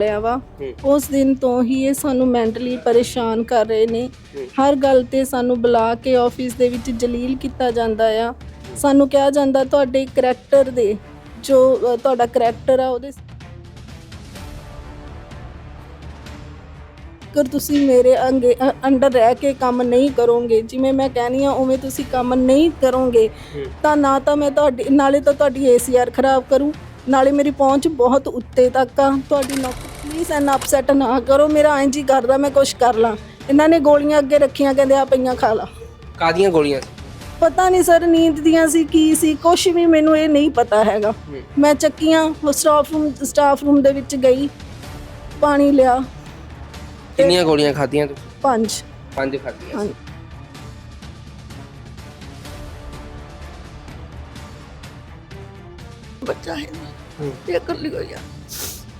ਲਿਆ ਵਾ। ਉਸ ਦਿਨ ਤੋਂ ਹੀ ਇਹ ਸਾਨੂੰ ਮੈਂਟਲੀ ਪਰੇਸ਼ਾਨ ਕਰ ਰਹੇ ਨੇ। ਹਰ ਗੱਲ ਤੇ ਸਾਨੂੰ ਬੁਲਾ ਕੇ ਆਫਿਸ ਦੇ ਵਿੱਚ ਜਲੀਲ ਕੀਤਾ ਜਾਂਦਾ ਆ ਸਾਨੂੰ ਕਿਹਾ ਜਾਂਦਾ ਤੁਹਾਡੇ ਕਰੈਕਟਰ ਦੇ ਜੋ ਅ, ਤੁਹਾਡਾ ਕਰੈਕਟਰ ਆ ਉਹਦੇ ਅਗਰ ਤੁਸੀਂ ਮੇਰੇ ਅੰਗੇ ਅ- ਅੰਡਰ ਰਹਿ ਕੇ ਕੰਮ ਨਹੀਂ ਕਰੋਗੇ ਜਿਵੇਂ ਮੈਂ ਕਹਿਨੀ ਆ ਉਵੇਂ ਤੁਸੀਂ ਕੰਮ ਨਹੀਂ ਕਰੋਗੇ। ਤਾਂ ਨਾ ਤਾਂ ਮੈਂ ਤੁਹਾਡੀ ਨਾਲੇ ਤਾਂ ਤੁਹਾਡੀ ਏਸੀਆਰ ਖਰਾਬ ਕਰੂੰ ਨਾਲੇ ਮੇਰੀ ਪਹੁੰਚ ਬਹੁਤ ਉੱਤੇ ਤੱਕ ਆ ਤੁਹਾਡੀ ਨੌਕਰੀ ਪਲੀਜ਼ ਐਨ ਅਪਸੈਟ ਨਾ ਕਰੋ ਮੇਰਾ ਐਂ ਜੀ ਕਰਦਾ ਮੈਂ ਕੁਝ ਕਰ ਲਾਂ। ਇਹਨਾਂ ਨੇ ਗੋਲੀਆਂ ਅੱਗੇ ਰੱਖੀਆਂ ਕਹਿੰਦੇ ਆ ਪਈਆਂ ਖਾ ਲਾ। ਕਾਦੀਆਂ ਗੋਲੀਆਂ? ਪਤਾ ਨਹੀਂ ਸਰ ਨੀਂਦ ਦੀਆਂ ਸੀ ਕੀ ਸੀ ਕੁਝ ਵੀ ਮੈਨੂੰ ਇਹ ਨਹੀਂ ਪਤਾ ਹੈਗਾ। ਮੈਂ ਚੱਕੀਆਂ ਸਟਾਫ ਰੂਮ ਸਟਾਫ ਰੂਮ ਦੇ ਵਿੱਚ ਗਈ ਪਾਣੀ ਲਿਆ। ਕਿੰਨੀਆਂ ਗੋਲੀਆਂ ਖਾਧੀਆਂ ਤੁਸੀਂ ਪੰਜ। ਪੰਜ ਖਾਧੀਆਂ। ਹਾਂਜੀ। ਬੱਚਾ ਹੈ। ਇਹ ਇਕੱਲੀ ਹੋਈ ਆ।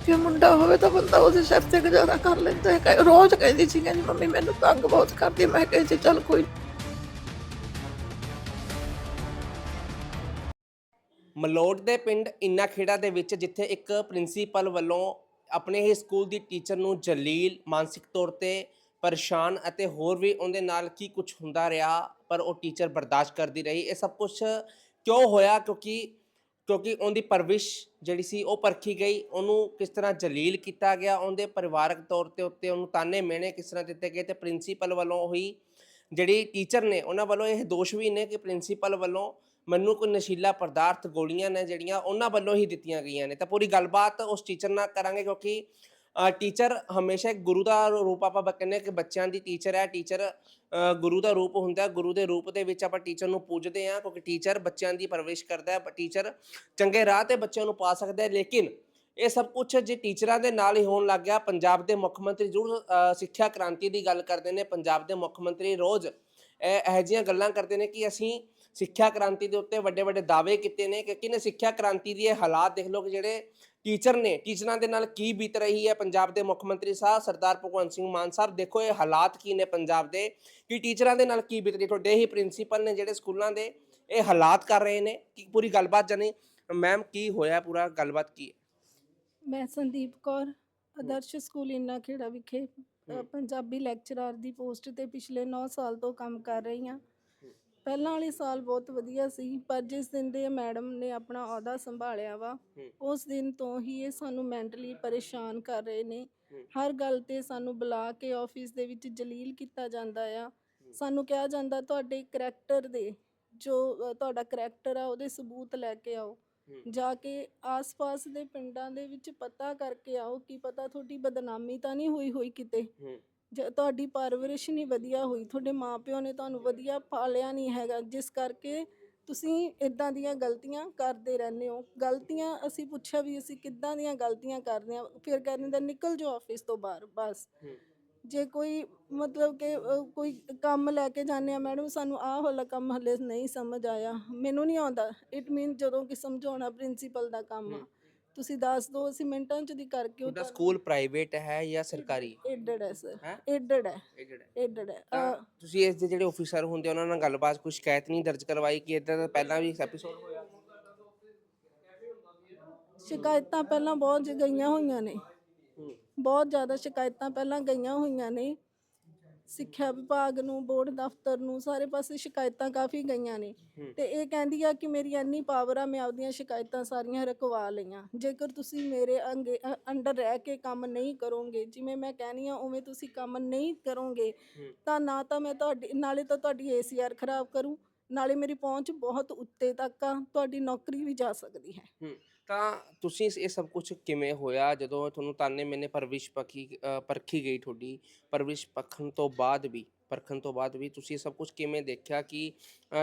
ਜੇ ਮੁੰਡਾ ਹੋਵੇ ਤਾਂ ਬੰਦਾ ਉਹਦੇ ਸਿਰ ਤੇ ਗੁਜ਼ਾਰਾ ਕਰ ਲੈਂਦਾ ਹੈ। ਕਈ- ਰੋਜ਼ ਕਹਿੰਦੀ ਸੀ ਕਹਿੰਦੀ ਮੰਮੀ ਮੈਨੂੰ ਤੰਗ ਬਹੁਤ ਕਰਦੀ ਹੈ। ਮੈਂ ਕਹਿੰਦੀ ਚੱਲ ਕੋਈ ਮਲੋਟ ਦੇ ਪਿੰਡ ਇੰਨਾ ਖੇੜਾ ਦੇ ਵਿੱਚ, ਜਿੱਥੇ ਇੱਕ ਪ੍ਰਿੰਸੀਪਲ ਵੱਲੋਂ ਆਪਣੇ ਹੀ ਸਕੂਲ ਦੀ ਟੀਚਰ ਨੂੰ ਜਲੀਲ, ਮਾਨਸਿਕ ਤੌਰ ਤੇ ਪਰੇਸ਼ਾਨ ਅਤੇ ਹੋਰ ਵੀ ਉਹਦੇ ਨਾਲ ਕੀ ਕੁਝ ਹੁੰਦਾ ਰਿਹਾ, ਪਰ ਉਹ ਟੀਚਰ ਬਰਦਾਸ਼ਤ ਕਰਦੀ ਰਹੀ। ਇਹ ਸਭ ਕੁਝ ਕਿਉਂ ਹੋਇਆ? ਕਿਉਂਕਿ ਕਿਉਂਕਿ ਉਹਦੀ ਪਰਵਿਸ਼ ਜਿਹੜੀ ਸੀ ਉਹ ਪਰਖੀ ਗਈ, ਉਹਨੂੰ ਕਿਸ ਤਰ੍ਹਾਂ ਜਲੀਲ ਕੀਤਾ ਗਿਆ, ਉਹਦੇ ਪਰਿਵਾਰਕ ਤੌਰ ਤੇ ਉੱਤੇ ਉਹਨੂੰ ਤਾਨੇ ਮਿਹਣੇ ਕਿਸ ਤਰ੍ਹਾਂ ਦਿੱਤੇ ਗਏ ਤੇ ਪ੍ਰਿੰਸੀਪਲ ਵੱਲੋਂ ਹੋਈ ਜਿਹੜੀ ਟੀਚਰ ਨੇ, ਉਹਨਾਂ ਵੱਲੋਂ ਇਹ ਦੋਸ਼ ਵੀ ਨੇ ਕਿ ਪ੍ਰਿੰਸੀਪਲ ਵੱਲੋਂ ਮੈਨੂੰ ਕੋਈ ਨਸ਼ੀਲਾ ਪਦਾਰਥ ਗੋਲੀਆਂ ਨੇ ਜਿਹੜੀਆਂ ਉਹਨਾਂ ਵੱਲੋਂ ਹੀ ਦਿੱਤੀਆਂ ਗਈਆਂ ਨੇ। ਤਾਂ ਪੂਰੀ ਗੱਲਬਾਤ ਉਸ ਟੀਚਰ ਨਾਲ ਕਰਾਂਗੇ ਕਿਉਂਕਿ ਟੀਚਰ ਹਮੇਸ਼ਾ ਇੱਕ ਗੁਰੂ ਦਾ ਰੂਪ ਆਪਾਂ ਬ- ਕਹਿੰਦੇ ਹਾਂ ਕਿ ਬੱਚਿਆਂ ਦੀ ਟੀਚਰ ਹੈ। ਟੀਚਰ ਗੁਰੂ ਦਾ ਰੂਪ ਹੁੰਦਾ ਹੈ। ਗੁਰੂ ਦੇ ਰੂਪ ਦੇ ਵਿੱਚ ਆਪਾਂ ਟੀਚਰ ਨੂੰ ਪੂਜਦੇ ਹਾਂ ਕਿਉਂਕਿ ਟੀਚਰ ਬੱਚਿਆਂ ਦੀ ਪਰਵਰਿਸ਼ ਕਰਦਾ ਹੈ। ਟੀਚਰ ਚੰਗੇ ਰਾਹ ਤੇ ਬੱਚਿਆਂ ਨੂੰ ਪਾ ਸਕਦਾ ਹੈ। ਲੇਕਿਨ ਇਹ ਸਭ ਕੁਝ ਜੇ ਟੀਚਰਾਂ ਦੇ ਨਾਲ ਹੀ ਹੋਣ ਲੱਗ ਗਿਆ ਪੰਜਾਬ ਦੇ ਮੁੱਖ ਮੰਤਰੀ ਜ਼ਰੂਰ ਅ, ਸਿੱਖਿਆ ਕ੍ਰਾਂਤੀ ਦੀ ਗੱਲ ਕਰਦੇ ਨੇ। ਪੰਜਾਬ ਦੇ ਮੁੱਖ ਮੰਤਰੀ ਰੋਜ਼ ਇਹ ਇਹੋ ਜਿਹੀਆਂ ਗੱਲਾਂ ਕਰਦੇ ਨੇ ਕਿ ਅਸੀਂ ਸਿੱਖਿਆ ਕ੍ਰਾਂਤੀ ਦੇ ਉੱਤੇ ਵੱਡੇ ਵੱਡੇ ਦਾਅਵੇ ਕੀਤੇ ਨੇ ਕਿ ਕਿਨੇ ਸਿੱਖਿਆ ਕ੍ਰਾਂਤੀ ਦੀ ਇਹ ਹਾਲਾਤ ਦੇਖ ਲਓ ਕਿ ਜਿਹੜੇ ਟੀਚਰ ਨੇ ਟੀਚਰਾਂ ਦੇ ਨਾਲ ਕੀ ਬੀਤ ਰਹੀ ਹੈ ਪੰਜਾਬ ਦੇ ਮੁੱਖ ਮੰਤਰੀ ਸਾਹਿਬ ਸਰਦਾਰ ਭਗਵੰਤ ਸਿੰਘ ਮਾਨ ਸਾਹਿਬ ਦੇਖੋ ਇਹ ਹਾਲਾਤ ਕੀ ਨੇ ਪੰਜਾਬ ਦੇ ਕਿ ਟੀਚਰਾਂ ਦੇ ਨਾਲ ਕੀ ਬੀਤ ਰਹੀ ਤੁਹਾਡੇ ਹੀ ਪ੍ਰਿੰਸੀਪਲ ਨੇ ਜਿਹੜੇ ਸਕੂਲਾਂ ਦੇ ਇਹ ਹਾਲਾਤ ਕਰ ਰਹੇ ਨੇ ਕਿ ਪੂਰੀ ਗੱਲਬਾਤ ਜਾਣੀ? ਮੈਮ ਕੀ ਹੋਇਆ ਪੂਰਾ? ਗੱਲਬਾਤ ਕੀ ਹੈ? ਮੈਂ ਸੰਦੀਪ ਕੌਰ ਆਦਰਸ਼ ਸਕੂਲ ਇੰਨਾ ਖੇੜਾ ਵਿਖੇ। ਪੰਜਾਬੀ ਲੈਕਚਰਰ ਦੀ ਪੋਸਟ ਤੇ ਪਿਛਲੇ 9 ਸਾਲ ਤੋਂ ਕੰਮ ਕਰ ਰਹੀ ਹਾਂ। ਪਹਿਲਾਂ ਵਾਲੇ ਸਾਲ ਬਹੁਤ ਵਧੀਆ ਸੀ ਪਰ ਜਿਸ ਦਿਨ ਦੇ ਮੈਡਮ ਨੇ ਆਪਣਾ ਅਹੁਦਾ ਸੰਭਾਲਿਆ ਵਾ। ਉਸ ਦਿਨ ਤੋਂ ਹੀ ਇਹ ਸਾਨੂੰ ਮੈਂਟਲੀ ਪਰੇਸ਼ਾਨ ਕਰ ਰਹੇ ਨੇ। ਹਰ ਗੱਲ ਤੇ ਸਾਨੂੰ ਬੁਲਾ ਕੇ ਆਫਿਸ ਦੇ ਵਿੱਚ ਜਲੀਲ ਕੀਤਾ ਜਾਂਦਾ ਆ ਸਾਨੂੰ ਕਿਹਾ ਜਾਂਦਾ ਤੁਹਾਡੇ ਕਰੈਕਟਰ ਦੇ ਜੋ ਤੁਹਾਡਾ ਕਰੈਕਟਰ ਆ ਉਹਦੇ ਸਬੂਤ ਲੈ ਕੇ ਆਓ। ਜਾ ਕੇ ਆਸ-ਪਾਸ ਦੇ ਪਿੰਡਾਂ ਦੇ ਵਿੱਚ ਪਤਾ ਕਰਕੇ ਆਓ ਕੀ ਪਤਾ ਤੁਹਾਡੀ ਬਦਨਾਮੀ ਤਾਂ ਨਹੀਂ ਹੋਈ ਹੋਈ ਕਿਤੇ। ਜੇ ਤੁਹਾਡੀ ਪਰਵਰਿਸ਼ ਨਹੀਂ ਵਧੀਆ ਹੋਈ ਤੁਹਾਡੇ ਮਾਪਿਓ ਨੇ ਤੁਹਾਨੂੰ ਵਧੀਆ ਪਾਲਿਆ ਨਹੀਂ ਹੈਗਾ ਜਿਸ ਕਰਕੇ ਤੁਸੀਂ ਇਦਾਂ ਦੀਆਂ ਗਲਤੀਆਂ ਕਰਦੇ ਰਹਿੰਦੇ ਹੋ ਗਲਤੀਆਂ ਅਸੀਂ ਪੁੱਛਿਆ ਵੀ ਅਸੀਂ ਕਿੱਦਾਂ ਦੀਆਂ ਗਲਤੀਆਂ ਕਰਦੇ ਹਾਂ ਫਿਰ ਕਹਿੰਦੇ ਦਾ ਨਿਕਲ ਜਾਓ ਆਫਿਸ ਤੋਂ ਬਾਹਰ ਬਸ। ਜੇ ਕੋਈ ਮਤਲਬ ਕਿ ਅ, ਕੋਈ ਕੰਮ ਲੈ ਕੇ ਜਾਂਦੇ ਆ ਮੈਡਮ ਸਾਨੂੰ ਆਹ ਵਾਲਾ ਕੰਮ ਹਲੇ ਨਹੀਂ ਸਮਝ ਆਇਆ ਮੈਨੂੰ ਨਹੀਂ ਆਉਂਦਾ ਇਟ ਮੀਨ ਜਦੋਂ ਕਿ ਸਮਝਾਉਣਾ ਪ੍ਰਿੰਸੀਪਲ ਦਾ ਕੰਮ ਆ। ਤੁਸੀਂ ਦੱਸ ਦਿਓ ਅਸੀਂ ਮਿੰਟਾਂ ਚ ਦੀ ਕਰਕੇ ਤੁਹਾਡਾ ਉਤਾਰ ਸਕੂਲ ਪ੍ਰਾਈਵੇਟ ਹੈ ਜਾਂ ਸਰਕਾਰੀ? ਏਡਡ ਹੈ ਸਰ ਹੈ? ਏਡਡ ਹੈ। ਇਹ ਜਿਹੜਾ ਹੈ। ਏਡਡ ਹੈ। ਤਾਂ ਤੁਸੀਂ ਇਸ ਦੇ ਜਿਹੜੇ ਆਫੀਸਰ ਹੁੰਦੇ ਉਹਨਾਂ ਨਾਲ ਗੱਲਬਾਤ ਕੋਈ ਸ਼ਿਕਾਇਤ ਨਹੀਂ ਦਰਜ ਕਰਵਾਈ ਕਿ ਇਦਾਂ ਦਾ ਪਹਿਲਾਂ ਵੀ ਐਪੀਸੋਡ ਹੋਇਆ? ਸ਼ਿਕਾਇਤਾਂ ਪਹਿਲਾਂ ਬਹੁਤ ਜ- ਗਈਆਂ ਹੋਈਆਂ ਨੇ। ਹੂੰ। ਬਹੁਤ ਜ਼ਿਆਦਾ ਸ਼ਿਕਾਇਤਾਂ ਪਹਿਲਾਂ ਗਈਆਂ ਹੋਈਆਂ ਨੇ। ਸਿੱਖਿਆ ਵਿਭਾਗ ਨੂੰ ਬੋਰਡ ਦਫ਼ਤਰ ਨੂੰ ਸਾਰੇ ਪਾਸੇ ਸ਼ਿਕਾਇਤਾਂ ਕਾਫੀ ਗਈਆਂ ਨੇ। ਤੇ ਇਹ ਕਹਿੰਦੀ ਆ ਕਿ ਮੇਰੀ ਇੰਨੀ ਪਾਵਰ ਆ ਮੈਂ ਆਪਦੀਆਂ ਸ਼ਿਕਾਇਤਾਂ ਸਾਰੀਆਂ ਰਕਵਾ ਲਈਆਂ ਜੇਕਰ ਤੁਸੀਂ ਮੇਰੇ ਅੰਗੇ ਅ- ਅੰਡਰ ਰਹਿ ਕੇ ਕੰਮ ਨਹੀਂ ਕਰੋਗੇ ਜਿਵੇਂ ਮੈਂ ਕਹਿਨੀ ਆ ਉਵੇਂ ਤੁਸੀਂ ਕੰਮ ਨਹੀਂ ਕਰੋਗੇ। ਤਾਂ ਨਾ ਤਾਂ ਮੈਂ ਤੁਹਾਡੀ ਨਾਲੇ ਤਾਂ ਤੁਹਾਡੀ ਏਸੀਆਰ ਖਰਾਬ ਕਰੂੰ ਨਾਲੇ ਮੇਰੀ ਪਹੁੰਚ ਬਹੁਤ ਉੱਤੇ ਤੱਕ ਆ ਤੁਹਾਡੀ ਨੌਕਰੀ ਵੀ ਜਾ ਸਕਦੀ ਹੈ ਤਾਂ ਤੁਸੀਂ ਇਹ ਸਭ ਕੁਝ ਕਿਵੇਂ ਹੋਇਆ? ਜਦੋਂ ਤੁਹਾਨੂੰ ਤਾਨੇ ਮੈਨੇ ਪਰਵਿਸ਼ ਪੱਖੀ ਪਰਖੀ ਗਈ ਤੁਹਾਡੀ ਪਰਵਿਸ਼ ਪੱਖਣ ਤੋਂ ਬਾਅਦ ਵੀ, ਪਰਖਣ ਤੋਂ ਬਾਅਦ ਵੀ ਤੁਸੀਂ ਇਹ ਸਭ ਕੁਝ ਕਿਵੇਂ ਦੇਖਿਆ ਕਿ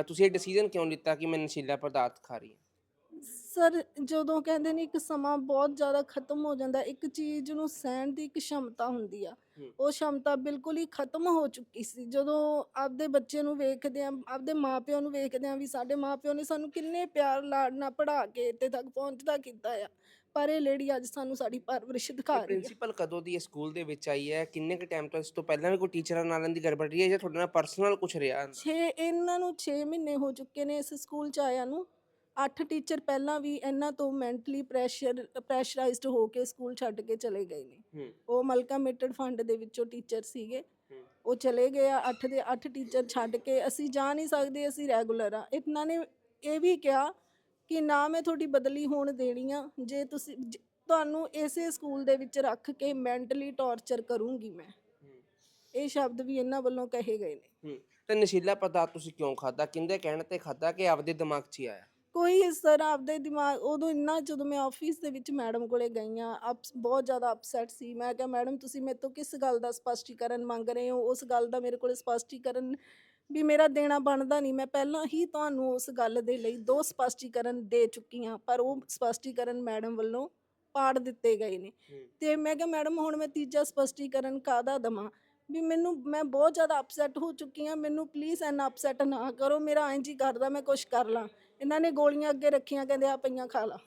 ਤੁਸੀਂ ਇਹ ਡਿਸੀਜਨ ਕਿਉਂ ਲਿੱਤਾ ਕਿ ਮੈਂ ਨਸ਼ੀਲਾ ਪਦਾਰਥ ਖਾ ਰਹੀ ਹਾਂ? ਸਰ ਜਦੋਂ ਕਹਿੰਦੇ ਨੇ ਇੱਕ ਸਮਾਂ ਬਹੁਤ ਜ਼ਿਆਦਾ ਖਤਮ ਹੋ ਜਾਂਦਾ ਇੱਕ ਚੀਜ਼ ਨੂੰ ਸਹਿਣ ਦੀ ਇੱਕ ਸ਼ਮਤਾ ਹੁੰਦੀ ਆ। ਉਹ ਸ਼ਮਤਾ ਬਿਲਕੁਲ ਹੀ ਖਤਮ ਹੋ ਚੁੱਕੀ ਸੀ। ਜਦੋਂ ਆਪਦੇ ਬੱਚੇ ਨੂੰ ਵੇਖਦੇ ਆ ਆਪਦੇ ਮਾਪਿਆਂ ਨੂੰ ਵੇਖਦੇ ਆ ਵੀ ਸਾਡੇ ਮਾਪਿਓ ਨੇ ਸਾਨੂੰ ਕਿੰਨੇ ਪਿਆਰ ਲਾਡ ਨਾਲ ਪੜ੍ਹਾ ਕੇ ਇੱਥੇ ਤੱਕ ਪਹੁੰਚਦਾ ਕੀਤਾ ਆ। ਪਰ ਇਹ ਲੇਡੀ ਅੱਜ ਸਾਨੂੰ ਸਾਡੀ ਪਰਵਰਿਸ਼ ਦਿਖਾ ਰਹੀ ਆ। ਪ੍ਰਿੰਸੀਪਲ ਕਦੋਂ ਦੀ ਇਹ ਸਕੂਲ ਦੇ ਵਿੱਚ ਆਈ ਹੈ? ਕਿੰਨੇ ਕੁ ਟਾਈਮ ਤੋਂ ਇਸ ਤੋਂ ਪਹਿਲਾਂ ਵੀ ਕੋਈ ਟੀਚਰਾਂ ਨਾਲ ਦੀ ਗੜਬੜ ਰਹੀ ਹੈ ਜਾਂ ਤੁਹਾਡੇ ਨਾਲ ਪਰਸਨਲ ਕੁਝ ਰਿਹਾ? 6 ਇਹਨਾਂ ਨੂੰ 6 ਮਹੀਨੇ ਹੋ ਚੁੱਕੇ ਨੇ ਇਸ ਸਕੂਲ ਚ ਆਇਆ ਨੂੰ। ਅੱਠ ਟੀਚਰ ਪਹਿਲਾਂ ਵੀ ਇਹਨਾਂ ਤੋਂ ਮੈਂਟਲੀ ਪ੍ਰੈਸ਼ਰ ਪ੍ਰੈਸ਼ਰਾਈਜ਼ਡ ਹੋ ਕੇ ਸਕੂਲ ਛੱਡ ਕੇ ਚਲੇ ਗਏ ਨੇ। ਉਹ ਮਲਕਾ ਮਿਟਡ ਫੰਡ ਦੇ ਵਿੱਚੋਂ ਟੀਚਰ ਸੀਗੇ। ਉਹ ਚਲੇ ਗਏ ਆ ਅੱਠ ਦੇ ਅੱਠ ਟੀਚਰ ਛੱਡ ਕੇ। ਅਸੀਂ ਜਾ ਨਹੀਂ ਸਕਦੇ ਅਸੀਂ ਰੈਗੂਲਰ ਆ। ਇਹਨਾਂ ਨੇ ਇਹ ਵੀ ਕਿਹਾ ਕਿ ਨਾ ਮੈਂ ਤੁਹਾਡੀ ਬਦਲੀ ਹੋਣ ਦੇਣੀ ਆ। ਜੇ ਤੁਸੀਂ ਤੁਹਾਨੂੰ ਇਸੇ ਸਕੂਲ ਦੇ ਵਿੱਚ ਰੱਖ ਕੇ ਮੈਂਟਲੀ ਟੌਰਚਰ ਕਰੂੰਗੀ ਮੈਂ। ਇਹ ਸ਼ਬਦ ਵੀ ਇਹਨਾਂ ਵੱਲੋਂ ਕਹੇ ਗਏ ਨੇ। ਤੇ ਨਸ਼ੀਲਾ ਪਦਾਰਥ ਤੁਸੀਂ ਕਿਉਂ ਖਾਦਾ ਕਿੰਦੇ ਕਹਿਣ ਤੇ ਖਾਦਾ ਕਿ ਆਪਦੇ ਦਿਮਾਗ 'ਚ ਹੀ ਆਇਆ? ਕੋਈ ਇਸ ਤਰ੍ਹਾਂ ਆਪਦੇ ਦਿਮਾਗ ਉਦੋਂ ਇੰਨਾ ਜਦੋਂ ਮੈਂ ਆਫਿਸ ਦੇ ਵਿੱਚ ਮੈਡਮ ਕੋਲੇ ਗਈ ਆ ਬਹੁਤ ਜ਼ਿਆਦਾ ਅਪਸੈਟ ਸੀ। ਮੈਂ ਕਿਹਾ ਮੈਡਮ ਤੁਸੀਂ ਮੇਰੇ ਤੋਂ ਕਿਸ ਗੱਲ ਦਾ ਸਪਸ਼ਟੀਕਰਨ ਮੰਗ ਰਹੇ ਹੋ? ਉਸ ਗੱਲ ਦਾ ਮੇਰੇ ਕੋਲੇ ਸਪਸ਼ਟੀਕਰਨ ਵੀ ਮੇਰਾ ਦੇਣਾ ਬਣਦਾ ਨਹੀਂ। ਮੈਂ ਪਹਿਲਾਂ ਹੀ ਤੁਹਾਨੂੰ ਉਸ ਗੱਲ ਦੇ ਲਈ ਦੋ ਸਪਸ਼ਟੀਕਰਨ ਦੇ ਚੁੱਕੀ ਹਾਂ ਪਰ ਉਹ ਸਪਸ਼ਟੀਕਰਨ ਮੈਡਮ ਵੱਲੋਂ ਪਾੜ ਦਿੱਤੇ ਗਏ ਨੇ। ਤੇ ਮੈਂ ਕਿਹਾ ਮੈਡਮ ਹੁਣ ਮੈਂ ਤੀਜਾ ਸਪਸ਼ਟੀਕਰਨ ਕਾਦਾ ਦਵਾਂ? ਵੀ ਮੈਨੂੰ ਮੈਂ ਬਹੁਤ ਜ਼ਿਆਦਾ ਅਪਸੈਟ ਹੋ ਚੁੱਕੀ ਹਾਂ। ਮੈਨੂੰ ਪਲੀਜ਼ ਐਨਾ ਅਪਸੈਟ ਨਾ ਕਰੋ। ਮੇਰਾ ਇੰਜ ਹੀ ਕਰਦਾ ਮੈਂ ਕੁਝ ਕਰ ਲਾਂ। ਇਹਨਾਂ ਨੇ ਗੋਲੀਆਂ ਅੱਗੇ ਰੱਖੀਆਂ ਕਹਿੰਦੇ ਆ ਪਈਆਂ ਖਾ ਲਾ।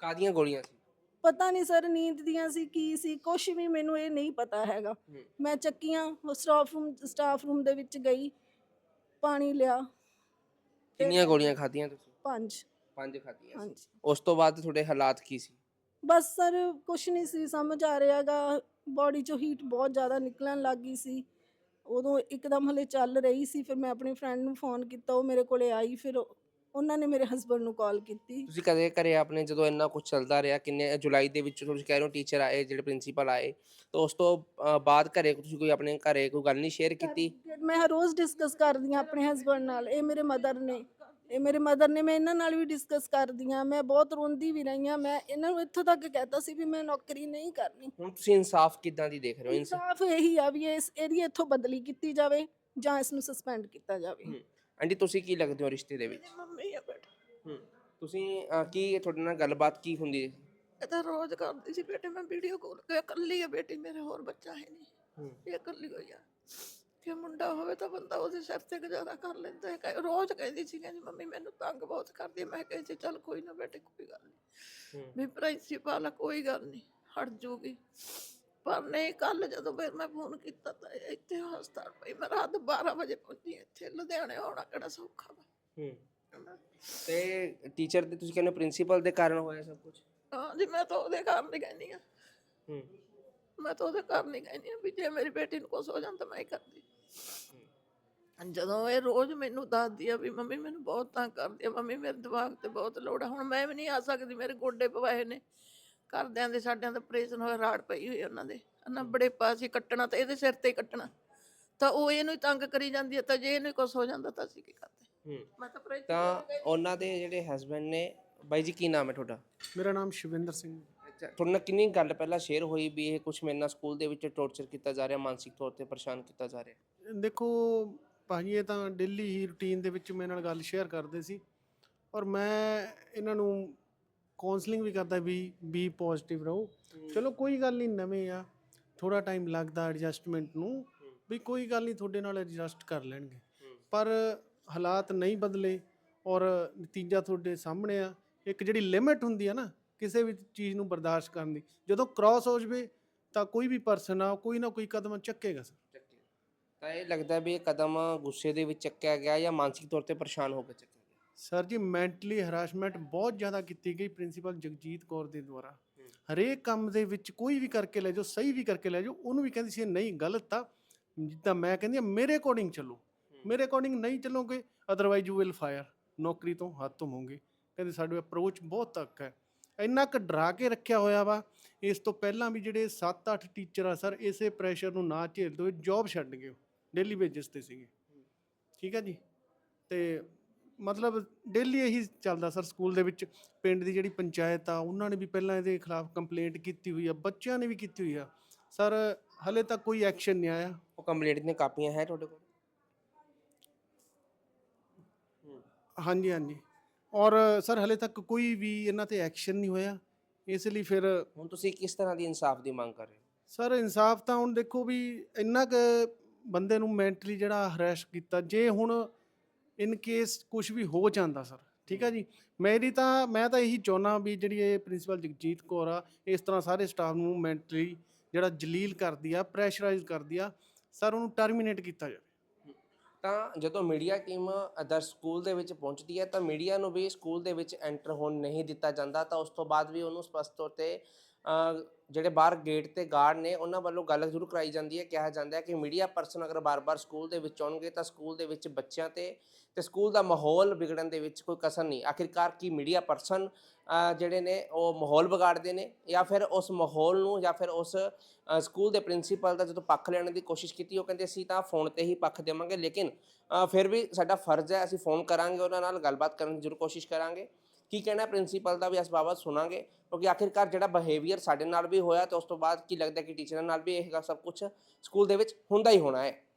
ਕਾਦੀਆਂ ਗੋਲੀਆਂ ਸੀ? ਪਤਾ ਨਹੀਂ ਸਰ ਨੀਂਦ ਦੀਆਂ ਸੀ ਕੀ ਸੀ ਕੁਝ ਵੀ ਮੈਨੂੰ ਇਹ ਨਹੀਂ ਪਤਾ ਹੈਗਾ। ਮੈਂ ਚੱਕੀਆਂ ਸਟਾਫ ਰੂਮ ਸਟਾਫ ਰੂਮ ਦੇ ਵਿੱਚ ਗਈ ਪਾਣੀ ਲਿਆ। ਕਿੰਨੀਆਂ ਗੋਲੀਆਂ ਖਾਧੀਆਂ ਤੁਸੀਂ? ਪੰਜ। ਪੰਜ ਖਾਧੀਆਂ। ਹਾਂਜੀ। ਉਸ ਤੋਂ ਬਾਅਦ ਤੁਹਾਡੇ ਹਾਲਾਤ ਕੀ ਸੀ? ਬਸ ਸਰ ਕੁਝ ਨਹੀਂ ਸੀ ਸਮਝ ਆ ਰਿਹਾਗਾ ਬਾਡੀ ਚੋਂ ਹੀਟ ਬਹੁਤ ਜ਼ਿਆਦਾ ਨਿਕਲਣ ਲੱਗ ਗਈ ਸੀ। ਉਦੋਂ ਇੱਕਦਮ ਹਲੇ ਚੱਲ ਰਹੀ ਸੀ ਫਿਰ ਮੈਂ ਆਪਣੀ ਫਰੈਂਡ ਨੂੰ ਫੋਨ ਕੀਤਾ ਉਹ ਮੇਰੇ ਕੋਲੇ ਆਈ ਫਿਰ ਉਹਨਾਂ ਨੇ ਮੇਰੇ ਹਸਬੰਡ ਨੂੰ ਕਾਲ ਕੀਤੀ। ਤੁਸੀਂ ਕਦੇ ਘਰੇ ਆਪਣੇ ਜਦੋਂ ਇੰਨਾ ਕੁਝ ਚੱਲਦਾ ਰਿਹਾ ਕਿੰਨੇ ਜੁਲਾਈ ਦੇ ਵਿੱਚ ਤੁਸੀਂ ਕਹਿ ਰਹੇ ਹੋ ਟੀਚਰ ਆਏ ਜਿਹੜੇ ਪ੍ਰਿੰਸੀਪਲ ਆਏ ਤਾਂ ਉਸ ਤੋਂ ਅ, ਬਾਅਦ ਘਰੇ ਤੁਸੀਂ ਕੋਈ ਆਪਣੇ ਘਰੇ ਕੋਈ ਗੱਲ ਨਹੀਂ ਸ਼ੇਅਰ ਕੀਤੀ? ਮੈਂ ਹਰ ਰੋਜ਼ ਡਿਸਕਸ ਕਰਦੀ ਹਾਂ ਆਪਣੇ ਹਸਬੰਡ ਨਾਲ ਇਹ ਮੇਰੇ ਮਦਰ ਨੇ ਇਹ ਮੇਰੇ ਮਦਰ ਨੇ ਮੈਂ ਇਹਨਾਂ ਨਾਲ ਵੀ ਡਿਸਕਸ ਕਰਦੀ ਹਾਂ ਮੈਂ ਬਹੁਤ ਰੋਂਦੀ ਵੀ ਰਹੀ ਹਾਂ ਮੈਂ ਇਹਨਾਂ ਨੂੰ ਇੱਥੋਂ ਤੱਕ ਕਹਿਤਾ ਸੀ ਵੀ ਮੈਂ ਨੌਕਰੀ ਨਹੀਂ ਕਰਨੀ। ਹੁਣ ਤੁਸੀਂ ਇਨਸਾਫ ਕਿੱਦਾਂ ਦੀ ਦੇਖ ਰਹੇ ਹੋ? ਇਨਸਾਫ ਇਹੀ ਆ ਵੀ ਇਸ ਇਹਦੀ ਇੱਥੋਂ ਬਦਲੀ ਕੀਤੀ ਜਾਵੇ ਜਾਂ ਇਸ ਨੂੰ ਸਸਪੈਂਡ ਕੀਤਾ ਜਾਵੇ। ਆਂਟੀ ਤੁਸੀਂ ਕੀ ਲੱਗਦੇ ਹੋ ਰਿਸ਼ਤੇ ਦੇ ਵਿੱਚ? ਮੰਮੀ ਆ ਬੇਟਾ। ਹੂੰ ਤੁਸੀਂ ਕੀ ਤੁਹਾਡੇ ਨਾਲ ਗੱਲਬਾਤ ਕੀ ਹੁੰਦੀ? ਹੈ ਇਹ ਤਾਂ ਰੋਜ਼ ਕਰਦੀ ਸੀ ਬੇਟੇ ਮੈਂ ਵੀਡੀਓ ਕਾਲ ਕਰ ਇਕੱਲੀ ਆ ਬੇਟੀ ਮੇਰੇ ਹੋਰ ਬੱਚਾ ਹੈ ਨਹੀਂ। ਹੂੰ। ਇਹ ਇਕੱਲੀ ਹੋਈ ਆ। ਕਿ ਮੁੰਡਾ ਹੋਵੇ ਤਾਂ ਬੰਦਾ ਉਹਦੇ ਸਿਰ ਤੇ ਗੁਜ਼ਾਰਾ ਕਰ ਲੈਂਦਾ ਹੈ। ਕਈ- ਰੋਜ਼ ਕਹਿੰਦੀ ਸੀ ਕਹਿੰਦੀ ਮੰਮੀ ਮੈਨੂੰ ਤੰਗ ਬਹੁਤ ਕਰਦੀ ਹੈ। ਮੈਂ ਕਹਿੰਦੀ ਚੱਲ ਕੋਈ ਨਾ ਬੇਟੇ ਕੋਈ ਗੱਲ ਨਹੀਂ। ਵੀ ਪ੍ਰਿੰਸੀਪਲ ਆ ਕੋਈ ਗੱਲ ਨਹੀਂ ਹਟ ਜੂਗੀ। ਪਰ ਨਹੀਂ ਕੱਲ ਜਦੋਂ ਫਿਰ ਮੈਂ ਫੋਨ ਕੀਤਾ ਤਾਂ ਇਹ ਇੱਥੇ ਹਸਪਤਾਲ ਪਈ ਮੈਂ ਰਾਤ 12 ਵਜੇ ਪਹੁੰਚੀ ਇੱਥੇ ਲੁਧਿਆਣੇ ਆਉਣਾ ਕਿਹੜਾ ਸੌਖਾ ਵਾ। ਹੂੰ। ਤੇ ਟੀਚਰ ਦੇ ਤੁਸੀਂ ਕਹਿੰਦੇ ਪ੍ਰਿੰਸੀਪਲ ਦੇ ਕਾਰਨ ਹੋਇਆ ਸਭ ਕੁਝ ਹਾਂ ਜੀ ਮੈਂ ਤਾਂ ਉਹਦੇ ਘਰ ਨਹੀਂ ਕਹਿੰਦੀ ਆ ਹੂੰ। ਮੈਂ ਤਾਂ ਉਹਦੇ ਘਰ ਨਹੀਂ ਕਹਿੰਦੀ ਆ ਵੀ ਜੇ ਮੇਰੀ ਬੇਟੀ ਨੂੰ ਕੁਛ ਹੋ ਜਾਂਦਾ ਮੈਂ ਹੀ ਕਰਦੀ। ਜਦੋਂ ਇਹ ਰੋਜ਼ ਮੈਨੂੰ ਦੱਸਦੀ ਆ ਵੀ ਮੰਮੀ ਮੈਨੂੰ ਬਹੁਤ ਤੰਗ ਕਰਦੀ ਆ ਮੰਮੀ ਮੇਰੇ ਦਿਮਾਗ ਤੇ ਬਹੁਤ ਲੋੜ ਆ। ਹੁਣ ਮੈਂ ਵੀ ਨਹੀਂ ਆ ਸਕਦੀ ਮੇਰੇ ਗੋਡੇ ਪਵਾਏ ਨੇ। ਘਰਦਿਆਂ ਦੇ ਸਾਡਿਆਂ ਦਾ ਆਪਰੇਸ਼ਨ ਹੋਇਆ ਰਾੜ ਪਈ ਹੋਈ ਉਹਨਾਂ ਦੇ। ਉਹਨਾਂ ਬੜੇ ਪਾਸੇ ਕੱਟਣਾ ਤੇ ਇਹਦੇ ਸਿਰ ਤੇ ਹੀ ਕੱਟਣਾ। ਤਾਂ ਉਹ ਇਹਨੂੰ ਹੀ ਤੰਗ ਕਰੀ ਜਾਂਦੀ ਆ ਤਾਂ ਜੇ ਇਹਨੂੰ ਕੁਛ ਹੋ ਜਾਂਦਾ ਤਾਂ ਅਸੀਂ ਕੀ ਕਰਦੇ? ਹੂੰ। ਮੈਂ ਤਾਂ ਉਹਨਾਂ ਦੇ ਜਿਹੜੇ ਹਸਬੰਡ ਨੇ ਬਾਈ ਜੀ ਕੀ ਨਾਮ ਹੈ ਤੁਹਾਡਾ? ਮੇਰਾ ਨਾਮ ਸ਼ਿਵਿੰਦਰ ਸਿੰਘ ਅੱਛਾ ਤੁਹਾਡੇ ਨਾਲ ਕਿੰਨੀ ਗੱਲ ਪਹਿਲਾਂ ਸ਼ੇਅਰ ਹੋਈ ਵੀ ਇਹ ਕੁਝ ਮੇਰੇ ਨਾਲ ਸਕੂਲ ਦੇ ਵਿੱਚ ਟੌਰਚਰ ਕੀਤਾ ਜਾ ਰਿਹਾ ਮਾਨਸਿਕ ਤੌਰ ਤੇ ਪਰੇਸ਼ਾਨ ਕੀਤਾ ਜਾ ਰਿਹਾ? ਦੇਖੋ ਭਾਜੀ ਇਹ ਤਾਂ ਡੇਲੀ ਹੀ ਰੂਟੀਨ ਦੇ ਵਿੱਚ ਮੇਰੇ ਨਾਲ ਗੱਲ ਸ਼ੇਅਰ ਕਰਦੇ ਸੀ। ਔਰ ਮੈਂ ਇਹਨਾਂ ਨੂੰ ਕਾਉਂਸਲਿੰਗ ਵੀ ਕਰਦਾ ਵੀ ਬੀ ਪੋਜ਼ਿਟਿਵ ਰਹੋ। ਚਲੋ ਕੋਈ ਗੱਲ ਨਹੀਂ ਨਵੇਂ ਆ ਥੋੜਾ ਟਾਈਮ ਲੱਗਦਾ ਐਡਜਸਟਮੈਂਟ ਨੂੰ ਵੀ ਕੋਈ ਗੱਲ ਨਹੀਂ ਤੁਹਾਡੇ ਨਾਲ ਐਡਜਸਟ ਕਰ ਲੈਣਗੇ। ਪਰ ਹਾਲਾਤ ਨਹੀਂ ਬਦਲੇ ਔਰ ਨਤੀਜਾ ਤੁਹਾਡੇ ਸਾਹਮਣੇ ਆ ਇੱਕ ਜਿਹੜੀ ਲਿਮਿਟ ਹੁੰਦੀ ਆ ਨਾ ਕਿਸੇ ਵੀ ਚੀਜ਼ ਨੂੰ ਬਰਦਾਸ਼ਤ ਕਰਨ ਦੀ ਜਦੋਂ ਕ੍ਰਾਸ ਹੋ ਜਵੇ ਤਾਂ ਕੋਈ ਵੀ ਪਰਸਨ ਆ ਕੋਈ ਨਾ ਕੋਈ ਕਦਮ ਚੱਕੇਗਾ ਸਰ। ਤਾਂ ਇਹ ਲੱਗਦਾ ਵੀ ਇਹ ਕਦਮ ਗੁੱਸੇ ਦੇ ਵਿੱਚ ਚੱਕਿਆ ਗਿਆ ਜਾਂ ਮਾਨਸਿਕ ਤੌਰ ਤੇ ਪਰੇਸ਼ਾਨ ਹੋ ਕੇ ਚੱਕਿਆ ਸਰ ਜੀ ਮੈਂਟਲੀ ਹਰਾਸਮੈਂਟ ਬਹੁਤ ਜ਼ਿਆਦਾ ਕੀਤੀ ਗਈ ਪ੍ਰਿੰਸੀਪਲ ਜਗਜੀਤ ਕੌਰ ਦੇ ਦੁਆਰਾ। ਹਰੇਕ ਕੰਮ ਦੇ ਵਿੱਚ ਕੋਈ ਵੀ ਕਰਕੇ ਲੈ ਜਾਓ, ਸਹੀ ਵੀ ਕਰਕੇ ਲੈ ਜਾਓ, ਉਹਨੂੰ ਵੀ ਕਹਿੰਦੀ ਸੀ ਨਹੀਂ, ਗਲਤ ਆ। ਜਿੱਦਾਂ ਮੈਂ ਕਹਿੰਦੀ ਹਾਂ, ਮੇਰੇ ਅਕੋਰਡਿੰਗ ਚੱਲੋ। ਮੇਰੇ ਅਕੋਰਡਿੰਗ ਨਹੀਂ ਚੱਲੋਗੇ ਅਦਰਵਾਈਜ਼ ਯੂ ਵਿਲ ਫਾਇਰ ਨੌਕਰੀ ਤੋਂ ਹੱਥ ਧੋਵੋਗੇ। ਕਹਿੰਦੇ, ਸਾਡੇ ਅਪਰੋਚ ਬਹੁਤ ਤੱਕ ਹੈ। ਇੰਨਾ ਕੁ ਡਰਾ ਕੇ ਰੱਖਿਆ ਹੋਇਆ ਵਾ। ਇਸ ਤੋਂ ਪਹਿਲਾਂ ਵੀ ਜਿਹੜੇ 7-8 ਟੀਚਰ ਆ ਸਰ, ਇਸੇ ਪ੍ਰੈਸ਼ਰ ਨੂੰ ਨਾ ਝੇਲਦੇ ਹੋਏ ਜੌਬ ਛੱਡ ਗਏ। ਡੇਲੀ ਬੇਸਿਸ ਤੇ ਸੀਗੇ। ਠੀਕ ਹੈ ਜੀ? ਤੇ ਮਤਲਬ ਡੇਲੀ ਇਹੀ ਚੱਲਦਾ ਸਰ ਸਕੂਲ ਦੇ ਵਿੱਚ। ਪਿੰਡ ਦੀ ਜਿਹੜੀ ਪੰਚਾਇਤ ਆ ਉਹਨਾਂ ਨੇ ਵੀ ਪਹਿਲਾਂ ਇਹਦੇ ਖਿਲਾਫ ਕੰਪਲੇਂਟ ਕੀਤੀ ਹੋਈ ਆ ਬੱਚਿਆਂ ਨੇ ਵੀ ਕੀਤੀ ਹੋਈ ਆ। ਸਰ ਹਲੇ ਤੱਕ ਕੋਈ ਐਕਸ਼ਨ ਨਹੀਂ ਆਇਆ। ਉਹ ਕੰਪਲੀਟ ਦੀਆਂ ਕਾਪੀਆਂ ਹੈ ਤੁਹਾਡੇ ਕੋਲ? ਹਾਂਜੀ ਹਾਂਜੀ। ਔਰ ਸਰ ਹਲੇ ਤੱਕ ਕੋਈ ਵੀ ਇਹਨਾਂ ਤੇ ਐਕਸ਼ਨ ਨਹੀਂ ਹੋਇਆ। ਇਸ ਲਈ ਫਿਰ ਹੁਣ ਤੁਸੀਂ ਕਿਸ ਤਰ੍ਹਾਂ ਦੀ ਇਨਸਾਫ ਦੀ ਮੰਗ ਕਰ ਰਹੇ ਹੋ? ਸਰ ਇਨਸਾਫ ਤਾਂ ਹੁਣ ਦੇਖੋ ਵੀ ਇੰਨਾ ਕੁ ਬੰਦੇ ਨੂੰ ਮੈਂਟਲੀ ਜਿਹੜਾ ਹਰੈਸ਼ ਕੀਤਾ। ਜੇ ਹੁਣ ਇਨ ਕੇਸ ਕੁਝ ਵੀ ਹੋ ਜਾਂਦਾ ਸਰ ਠੀਕ ਆ ਜੀ? ਮੇਰੀ ਤਾਂ, ਮੈਂ ਤਾਂ ਇਹੀ ਚਾਹੁੰਦਾ ਵੀ ਜਿਹੜੀ ਇਹ ਪ੍ਰਿੰਸੀਪਲ ਜਗਜੀਤ ਕੌਰ ਆ, ਇਸ ਤਰ੍ਹਾਂ ਸਾਰੇ ਸਟਾਫ ਨੂੰ ਮੈਂਟਲੀ ਜਿਹੜਾ ਜਲੀਲ ਕਰਦੀ ਆ ਪ੍ਰੈਸ਼ਰਾਈਜ਼ ਕਰਦੀ ਆ ਸਰ ਉਹਨੂੰ ਟਰਮੀਨੇਟ ਕੀਤਾ ਜਾਵੇ। ਤਾਂ ਜਦੋਂ ਮੀਡੀਆ ਟੀਮ ਅਦਰ ਸਕੂਲ ਦੇ ਵਿੱਚ ਪਹੁੰਚਦੀ ਹੈ, ਤਾਂ ਮੀਡੀਆ ਨੂੰ ਵੀ ਸਕੂਲ ਦੇ ਵਿੱਚ ਐਂਟਰ ਹੋਣ ਨਹੀਂ ਦਿੱਤਾ ਜਾਂਦਾ, ਤਾਂ ਉਸ ਤੋਂ ਬਾਅਦ ਵੀ ਉਹਨੂੰ ਸਪਸ਼ਟ ਤੌਰ ਤੇ ਜਿਹੜੇ ਬਾਹਰ ਗੇਟ ਤੇ ਗਾਰਡ ਨੇ, ਉਹਨਾਂ ਵੱਲੋਂ ਗੱਲ ਜ਼ਰੂਰ ਕਰਾਈ ਜਾਂਦੀ ਹੈ। ਕਿਹਾ ਜਾਂਦਾ ਹੈ ਕਿ ਮੀਡੀਆ ਪਰਸਨ ਅਗਰ ਬਾਰ-ਬਾਰ ਸਕੂਲ ਦੇ ਵਿੱਚ ਆਉਣਗੇ ਤਾਂ ਸਕੂਲ ਦੇ ਵਿੱਚ ਬੱਚਿਆਂ ਤੇ ਤੇ ਸਕੂਲ ਦਾ ਮਾਹੌਲ ਵਿਗੜਨ ਦੇ ਵਿੱਚ ਕੋਈ ਕਸਰ ਨਹੀਂ। ਆਖਿਰਕਾਰ ਕੀ ਮੀਡੀਆ ਪਰਸਨ ਜਿਹੜੇ ਨੇ, ਉਹ ਮਾਹੌਲ ਵਿਗਾੜਦੇ ਨੇ ਜਾਂ ਫਿਰ ਉਸ ਮਾਹੌਲ ਨੂੰ ਜਾਂ ਫਿਰ ਉਸ ਸਕੂਲ ਦੇ ਪ੍ਰਿੰਸੀਪਲ ਦਾ ਜਦੋਂ ਪੱਖ ਲੈਣ ਦੀ ਕੋਸ਼ਿਸ਼ ਕੀਤੀ, ਉਹ ਕਹਿੰਦੇ, ਅਸੀਂ ਤਾਂ ਫੋਨ ਤੇ ਹੀ ਪੱਖ ਦੇਵਾਂਗੇ, ਲੇਕਿਨ ਫਿਰ ਵੀ ਸਾਡਾ ਫਰਜ਼ ਹੈ, ਅਸੀਂ ਫੋਨ ਕਰਾਂਗੇ, ਉਹਨਾਂ ਨਾਲ ਗੱਲਬਾਤ ਕਰਨ ਦੀ ਜ਼ਰੂਰ ਕੋਸ਼ਿਸ਼ ਕਰਾਂਗੇ। ਕੀ ਕਹਿਣਾ ਪ੍ਰਿੰਸੀਪਲ ਦਾ ਵੀ ਇਸ ਬਾਬਤ ਸੁਣਾਂਗੇ, ਕਿਉਂਕਿ ਆਖਿਰਕਾਰ ਜਿਹੜਾ ਬਿਹੇਵੀਅਰ ਸਾਡੇ ਨਾਲ ਵੀ ਹੋਇਆ ਤੇ ਉਸ ਤੋਂ ਬਾਅਦ ਕੀ ਲੱਗਦਾ ਕਿ ਟੀਚਰਾਂ ਨਾਲ ਵੀ ਇਹ ਸਭ ਕੁਝ ਸਕੂਲ ਦੇ ਵਿੱਚ ਹੁੰਦਾ ਹੀ ਹੋਣਾ ਹੈ।